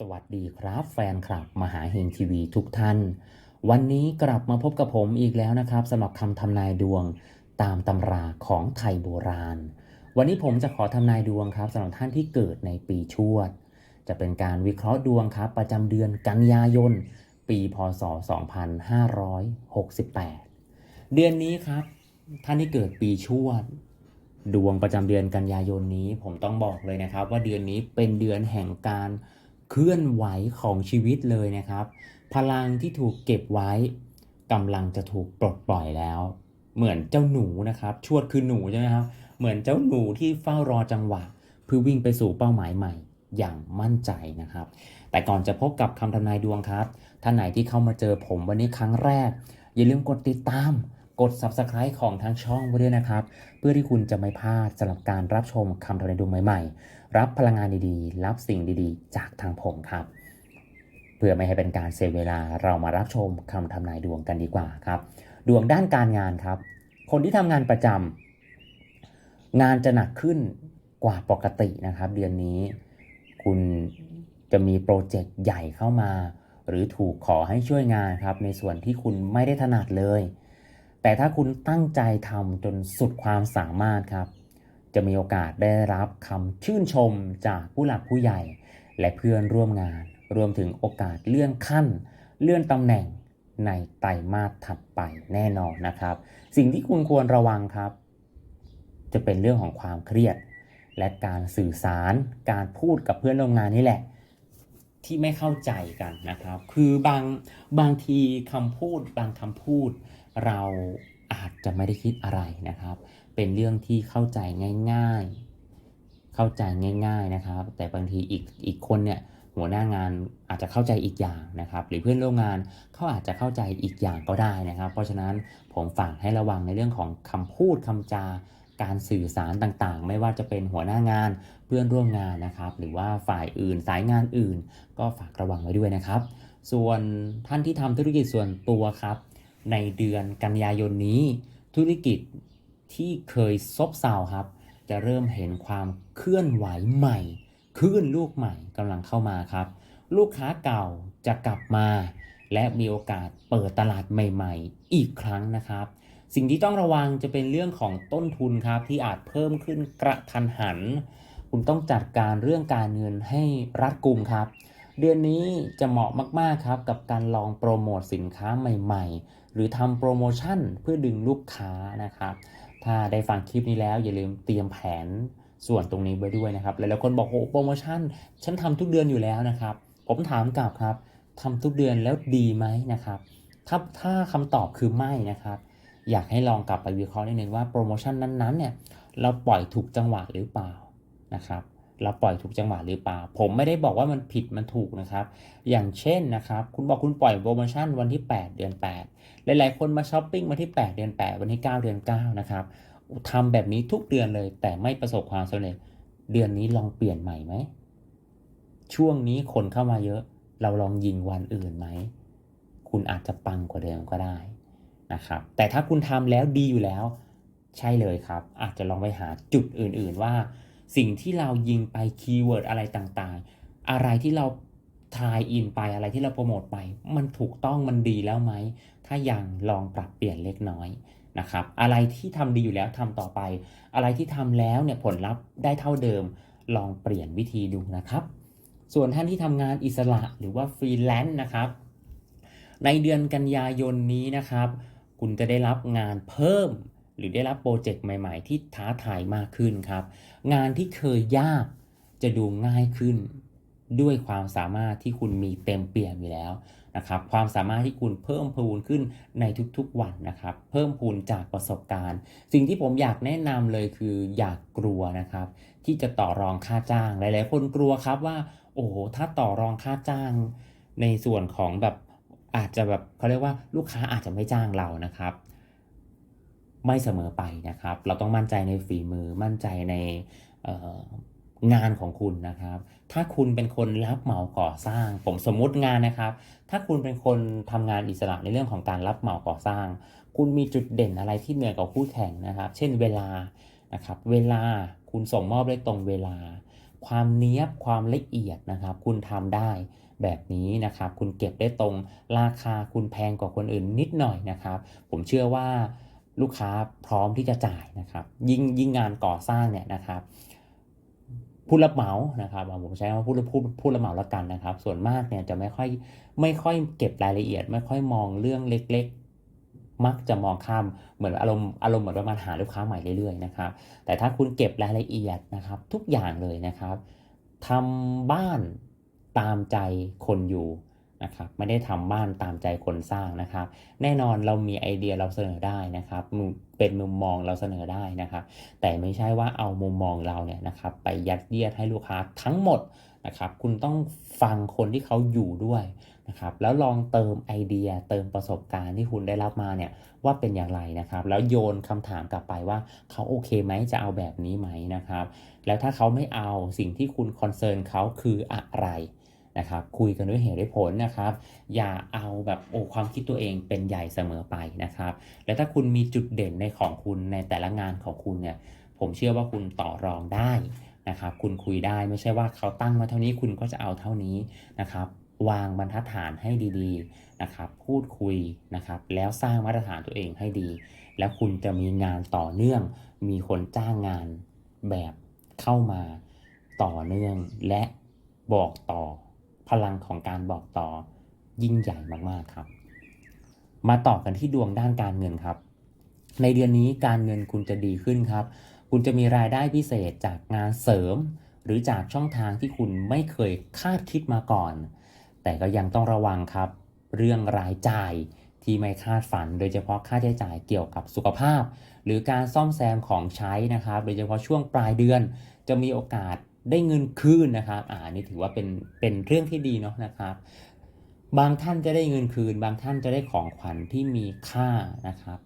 สวัสดีครับแฟนคลับมหาเฮงทีวีทุกท่าน วันนี้กลับมาพบกับผมอีกแล้วนะครับสำหรับคำทำนายดวงตามตำราของไทยโบราณ วันนี้ผมจะขอทำนายดวงครับสำหรับท่านที่เกิดในปีชวด จะเป็นการวิเคราะห์ดวงครับ ประจำเดือนกันยายน ปีพศ 2568 เดือนนี้ครับ ท่านที่เกิดปีชวดดวงประจำเดือนกันยายนนี้ผมต้องบอกเลยนะครับ ว่าเดือนนี้เป็นเดือนแห่งการ เคลื่อนไหวของชีวิตเลยนะครับ พลังที่ถูกเก็บไว้กำลังจะถูกปลดปล่อยแล้ว เหมือนเจ้าหนูนะครับชวดคือหนูใช่ไหมครับเหมือนเจ้าหนูที่เฝ้ารอจังหวะ เพื่อวิ่งไปสู่เป้าหมายใหม่ อย่างมั่นใจนะครับ แต่ก่อนจะพบกับคำทำนายดวงครับท่านไหนที่เข้ามาเจอผมวันนี้ครั้งแรก อย่าลืมกดติดตาม กด subscribe ของทางช่องไว้ด้วยนะครับ เพื่อที่คุณจะไม่พลาดสำหรับการรับชมคำทำนายดวงใหม่ๆ รับพลังงานดีๆ รับสิ่งดีๆ จากทางผมครับ เพื่อไม่ให้เป็นการเสียเวลาเรามารับชมคำทำนายดวงกันดีกว่าครับ ดวงด้านการงานครับ คนที่ทำงานประจำงานจะหนักขึ้นกว่าปกตินะครับ เดือนนี้ คุณจะมีโปรเจกต์ใหญ่เข้ามา หรือถูกขอให้ช่วยงานครับ ในส่วนที่คุณไม่ได้ถนัดเลย แต่ถ้าคุณตั้งใจทำจนสุดความสามารถครับ จะมีโอกาสได้รับคำชื่นชมจากผู้หลักผู้ใหญ่ และเพื่อนร่วมงาน รวมถึงโอกาสเลื่อนขั้น เลื่อนตำแหน่งในไตรมาสถัดไปแน่นอนนะครับ สิ่งที่คุณควรระวังครับ จะเป็นเรื่องของความเครียด และการสื่อสาร การพูดกับเพื่อนร่วมงานนี่แหละ ที่ไม่เข้าใจกันนะครับ คือบางบางทีคำพูดบางคำพูด เราอาจจะไม่ได้คิดอะไรนะครับ เป็นเรื่องที่เข้าใจง่าย ๆ เข้าใจง่าย ๆนะครับ แต่บางทีอีกอีกคนเนี่ยหัวหน้างานอาจจะเข้าใจอีกอย่างนะครับ หรือเพื่อนร่วมงานเขาอาจจะเข้าใจอีกอย่างก็ได้นะครับ เพราะฉะนั้นผมฝากให้ระวังในเรื่องของคำพูดคำจาการสื่อสารต่างๆ ไม่ว่าจะเป็นหัวหน้างานเพื่อนร่วมงานนะครับ หรือว่าฝ่ายอื่นสายงานอื่น ก็ฝากระวังไว้ด้วยนะครับ ส่วนท่านที่ทำธุรกิจส่วนตัวครับ ในเดือนกันยายนนี้ ธุรกิจที่เคยซบเซาครับ จะเริ่มเห็นความเคลื่อนไหวใหม่คลื่นลูกใหม่กำลังเข้ามาครับ ลูกค้าเก่าจะกลับมา และมีโอกาสเปิดตลาดใหม่ๆ อีกครั้งนะครับ สิ่งที่ต้องระวังจะเป็นเรื่องของต้นทุนครับ ที่อาจเพิ่มขึ้นกระทันหัน คุณต้องจัดการเรื่องการเงินให้รัดกุมครับ เดือนนี้จะเหมาะมากๆครับ กับการลองโปรโมทสินค้าใหม่ๆ หรือทำโปรโมชั่นเพื่อดึงลูกค้านะครับ ถ้าได้ฟังคลิปนี้แล้วอย่าลืมเตรียมแผนส่วนตรงนี้ไว้ด้วยนะครับ หลายๆคนบอกโอ้โปรโมชั่น ฉันทำทุกเดือนอยู่แล้วนะครับ ผมถามกลับครับทำทุกเดือนแล้วดีไหมนะครับ ถ้าถ้าคำตอบคือไม่นะครับ อยากให้ลองกลับไปวิเคราะห์นิดนึงว่าโปรโมชั่นนั้นๆเนี่ยเราปล่อยถูกจังหวะหรือเปล่านะครับ เราปล่อยถูกจังหวะหรือเปล่า ผมไม่ได้บอกว่ามันผิดมันถูกนะครับ อย่างเช่นนะครับ คุณบอกคุณปล่อยโปรโมชั่นวันที่ 8 เดือน 8 หลายๆ คนมาช้อปปิ้งวันที่ 8 เดือน 8 วันที่ 9 เดือน 9 นะครับทำแบบนี้ทุกเดือนเลย แต่ไม่ประสบความสำเร็จ เดือนนี้ลองเปลี่ยนใหม่ไหม ช่วงนี้คนเข้ามาเยอะ เราลองยิงวันอื่นไหม คุณอาจจะปังกว่าเดิมก็ได้นะครับ แต่ถ้าคุณทำแล้วดีอยู่แล้ว ใช่เลยครับ อาจจะลองไปหาจุดอื่น ๆว่า สิ่งที่เรายิงไปคีย์เวิร์ดอะไรต่างๆ อะไรที่เราทายอินไปอะไรที่เราโปรโมทไป มันถูกต้องมันดีแล้วไหม ถ้ายังลองปรับเปลี่ยนเล็กน้อยนะครับ อะไรที่ทำดีอยู่แล้วทำต่อไป อะไรที่ทำแล้วเนี่ยผลลัพธ์ได้เท่าเดิม ลองเปลี่ยนวิธีดูนะครับ ส่วนท่านที่ทำงานอิสระหรือว่าฟรีแลนซ์นะครับ ในเดือนกันยายนนี้นะครับ คุณจะได้รับงานเพิ่ม หรือได้รับโปรเจกต์ใหม่ ๆ ที่ท้าทายมากขึ้นครับ งานที่เคยยากจะดูง่ายขึ้น ด้วยความสามารถที่คุณมีเต็มเปี่ยมอยู่แล้วนะครับ ความสามารถที่คุณเพิ่มพูนขึ้นในทุกๆวันนะครับ เพิ่มพูนจากประสบการณ์ สิ่งที่ผมอยากแนะนำเลยคืออยากกลัวนะครับ ที่จะต่อรองค่าจ้าง หลายๆ คนกลัวครับว่า โอ้โหถ้าต่อรองค่าจ้าง ในส่วนของแบบอาจจะแบบเขาเรียกว่าลูกค้าอาจจะไม่จ้างเรานะครับ ไม่เสมอไปนะครับ เราต้องมั่นใจในฝีมือมั่นใจในงานของคุณนะครับ ถ้าคุณเป็นคนรับเหมาก่อสร้าง ผมสมมุติงานนะครับ ถ้าคุณเป็นคนทำงานอิสระในเรื่องของการรับเหมาก่อสร้าง คุณมีจุดเด่นอะไรที่เหนือกว่าคู่แข่งนะครับ เช่นเวลานะครับ เวลาคุณส่งมอบได้ตรงเวลา ความเนี้ยบความละเอียดนะครับ คุณทำได้แบบนี้นะครับ คุณเก็บได้ตรงราคาคุณแพงกว่าคนอื่นนิดหน่อยนะครับ ผมเชื่อว่า ลูกค้าพร้อมที่จะจ่ายนะครับ ยิ่งยิ่งงานก่อสร้างเนี่ยนะครับผู้รับเหมานะครับผมใช้คำว่าผู้รับผู้ผู้รับเหมาละกันนะครับ ส่วนมากเนี่ยจะไม่ค่อยไม่ค่อยเก็บรายละเอียด ไม่ค่อยมองเรื่องเล็ก ๆ มักจะมองข้ามเหมือนอารมณ์อารมณ์เหมือนประมาณหาลูกค้าใหม่เรื่อยๆนะครับ แต่ถ้าคุณเก็บรายละเอียดนะครับ ทุกอย่างเลยนะครับทำบ้านตามใจคนอยู่ นะครับไม่ได้ทำบ้านตามใจคนสร้างนะครับ แน่นอนเรามีไอเดียเราเสนอได้นะครับเป็นมุมมองเราเสนอได้นะครับ แต่ไม่ใช่ว่าเอามุมมองเราเนี่ยนะครับ ไปยัดเยียดให้ลูกค้าทั้งหมดนะครับ คุณต้องฟังคนที่เขาอยู่ด้วยนะครับ แล้วลองเติมไอเดียเติมประสบการณ์ที่คุณได้รับมาเนี่ยว่าเป็นอย่างไรนะครับ แล้วโยนคำถามกลับไปว่าเขาโอเคไหมจะเอาแบบนี้ไหมนะครับ แล้วถ้าเขาไม่เอาสิ่งที่คุณคอนเซิร์นเขาคืออะไร นะครับคุยกันด้วยเหตุด้วยผลนะครับ อย่าเอาแบบโอ้ความคิดตัวเองเป็นใหญ่เสมอไปนะครับ และถ้าคุณมีจุดเด่นในของคุณในแต่ละงานของคุณเนี่ยผมเชื่อว่าคุณต่อรองได้นะครับ คุณคุยได้ไม่ใช่ว่าเขาตั้งมาเท่านี้คุณก็จะเอาเท่านี้นะครับวางบรรทัดฐานให้ดีๆนะครับ พูดคุยนะครับ แล้วสร้างมาตรฐานตัวเองให้ดี แล้วคุณจะมีงานต่อเนื่อง มีคนจ้างงานแบบเข้ามาต่อเนื่องและบอกต่อ พลังของการบอกต่อยิ่งใหญ่มากๆครับ มาต่อกันที่ดวงด้านการเงินครับ ในเดือนนี้การเงินคุณจะดีขึ้นครับ คุณจะมีรายได้พิเศษจากงานเสริม หรือจากช่องทางที่คุณไม่เคยคาดคิดมาก่อน แต่ก็ยังต้องระวังครับ เรื่องรายจ่ายที่ไม่คาดฝัน โดยเฉพาะค่าใช้จ่ายเกี่ยวกับสุขภาพ หรือการซ่อมแซมของใช้นะครับ โดยเฉพาะช่วงปลายเดือน จะมีโอกาส ได้เงินคืนนะครับอ่านี่ถือว่าเป็นเป็นเรื่องที่ดีเนาะนะครับ บางท่านจะได้เงินคืน บางท่านจะได้ของขวัญที่มีค่านะครับ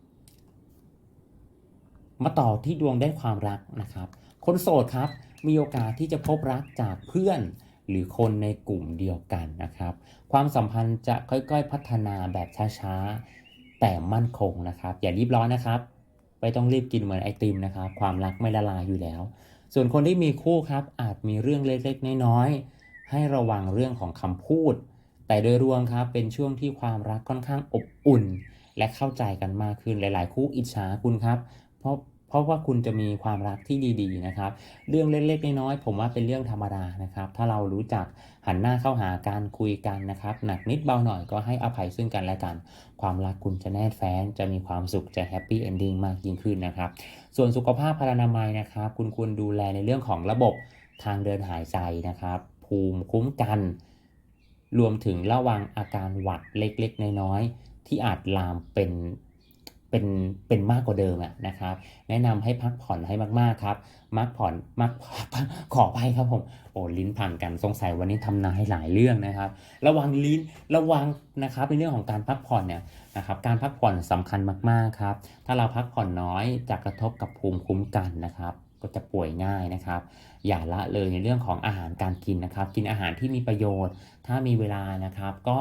มาต่อที่ดวงได้ความรักนะครับ คนโสดครับ มีโอกาสที่จะพบรักจากเพื่อนหรือคนในกลุ่มเดียวกันนะครับ ความสัมพันธ์จะค่อยๆ พัฒนาแบบช้าๆ แต่มั่นคงนะครับ อย่ารีบร้อนนะครับ ไม่ต้องรีบกินเหมือนไอติมนะครับ ความรักไม่ละลายอยู่แล้ว ส่วนคนที่มีคู่ครับอาจมีเรื่องเล็กๆ น้อยๆ ให้ระวังเรื่องของคำพูด แต่โดยรวมครับเป็นช่วงที่ความรักค่อนข้างอบอุ่น และเข้าใจกันมากขึ้นหลาย ๆ คู่อิจฉาคุณครับ เพราะ เพราะว่าคุณจะมีความรักที่ดีๆนะครับ เรื่องเล็กๆน้อยๆผมว่าเป็นเรื่องธรรมดานะครับ ถ้าเรารู้จักหันหน้าเข้าหาการคุยกันนะครับ หนักนิดเบาหน่อยก็ให้อภัยซึ่งกันและกัน ความรักคุณจะแน่นแฟ้นจะมีความสุขจะแฮปปี้เอนดิ้งมากยิ่งขึ้นนะครับ ส่วนสุขภาพพลานามัยนะครับ คุณควรดูแลในเรื่องของระบบทางเดินหายใจนะครับ ภูมิคุ้มกัน รวมถึงระวังอาการหวัดเล็กๆน้อยๆที่อาจลามเป็น เป็นเป็นมากกว่าเดิมอะนะครับ แนะนำให้พักผ่อนให้มากๆครับมักผ่อนมักขอไปครับผมโอ้ลิ้นพันกันสงสัยวันนี้ทำนายหลายเรื่องนะครับ ระวังลิ้นระวังนะครับในเรื่องของการพักผ่อนเนี่ยนะครับการพักผ่อนสำคัญมากๆครับ ถ้าเราพักผ่อนน้อยจะกระทบกับภูมิคุ้มกันนะครับ ก็จะป่วยง่ายนะครับ อย่าละเลยในเรื่องของอาหารการกินนะครับ กินอาหารที่มีประโยชน์ ถ้ามีเวลานะครับ ก็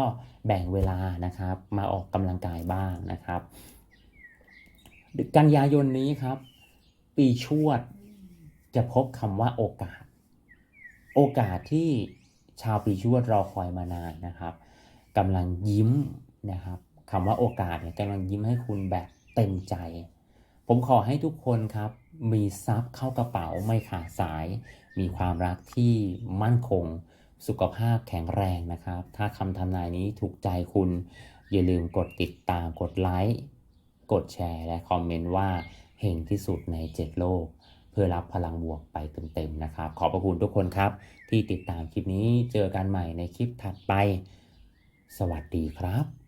แบ่งเวลานะครับ มาออกกำลังกายบ้างนะครับ กันยายนนี้ครับ ปีชวดจะพบคำว่าโอกาส โอกาสที่ชาวปีชวดรอคอยมานานนะครับกำลังยิ้มนะครับคำว่าโอกาสเนี่ยกำลังยิ้มให้คุณแบบเต็มใจ ผมขอให้ทุกคนครับ มีทรัพย์เข้ากระเป๋าไม่ขาดสาย มีความรักที่มั่นคง สุขภาพแข็งแรงนะครับ ถ้าคำทำนายนี้ถูกใจคุณ อย่าลืมกดติดตามกดไลค์ กดแชร์และคอมเมนต์ว่าเห็นที่สุดใน 7 โลก เพื่อรับพลังบวกไปเต็มๆนะครับ ขอบพระคุณทุกคนครับ ที่ติดตามคลิปนี้เจอกันใหม่ในคลิปถัดไป สวัสดีครับ